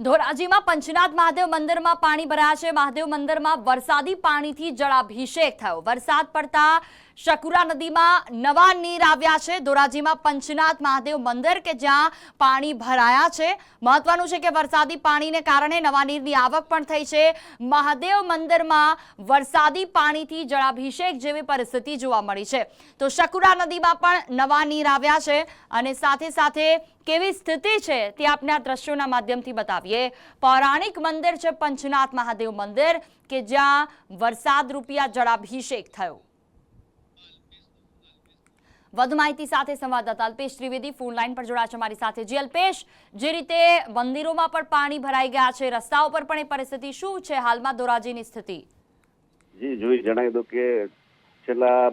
ધોરાજીમાં પંચનાથ મહાદેવ મંદિરમાં પાણી ભરાયા છે. મહાદેવ મંદિરમાં વરસાદી પાણીથી જળાભિષેક થયો. વરસાદ પડતા શકુરા નદીમાં નવા નીર આવ્યા છે. ધોરાજીમાં પંચનાથ મહાદેવ મંદિર કે જ્યાં પાણી ભરાયા છે. મહત્વનું છે કે વરસાદી પાણીને કારણે નવા નીરની આવક પણ થઈ છે. મહાદેવ મંદિરમાં વરસાદી પાણીથી જળાભિષેક જેવી પરિસ્થિતિ જોવા મળી છે. તો શકુરા નદીમાં પણ નવા નીર આવ્યા છે અને સાથે સાથે કેવી સ્થિતિ છે તે આપણે આ દ્રશ્યોના માધ્યમથી બતાવીએ. પૌરાણિક મંદિર છે પંચનાથ મહાદેવ મંદિર કે જ્યાં વરસાદ રૂપિયા જળાભિષેક થયો. વધુ માહિતી સાથે સંવાદદાતા અલ્પેશ ત્રિવેદી ફોન લાઈન પર જોડાશે અમારી મારી સાથે. જે અલ્પેશ, જે રીતે મંદિરોમાં પણ પાણી ભરાઈ ગયા છે, રસ્તાઓ પર પણ એ પરિસ્થિતિ શું છે? હાલમાં ધોરાજીની સ્થિતિ. જી, જોઈ જણાવી દઉં કે છેલ્લા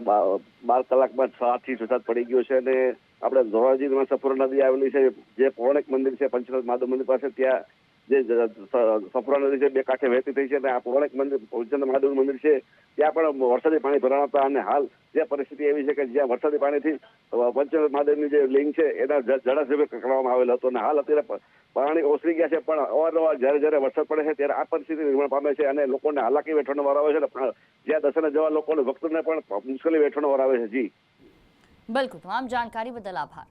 બાર કલાકમાં છ થી વરસાદ પડી ગયો છે અને આપણે ધોરાજીમાં સફર નદી આવેલી છે, જે પૌરાણિક મંદિર છે પંચનાથ મહાદેવ મંદિર પાસે, ત્યાં જે જ- સ- નદી બે કાંઠે વહેતી થઈ છે અને આ પૌરાણિક મંદિર પંચનાથ મહાદેવનું મંદિર છે, ત્યાં પણ વરસાદી પાણી ભરાણા હતા અને હાલ જે પરિસ્થિતિ એવી છે કે જ્યાં વરસાદી પાણીથી પંચનાથ મહાદેવની જે લિંગ છે, એના જળાશય કરવામાં આવેલો હતો અને હાલ અત્યારે પાણી ઓસરી ગયા છે, પણ અવારનવાર જ્યારે જ્યારે વરસાદ પડે છે ત્યારે આ પરિસ્થિતિ નિર્માણ પામે છે અને લોકોને હાલાકી વેઠવાનો વાર આવે છે જ્યાં દર્શને જવા લોકોને ભક્તોને પણ મુશ્કેલી વેઠવાનો વાર આવે છે. જી. બિલકુલ, તમામ જાણકારી બદલ આભાર.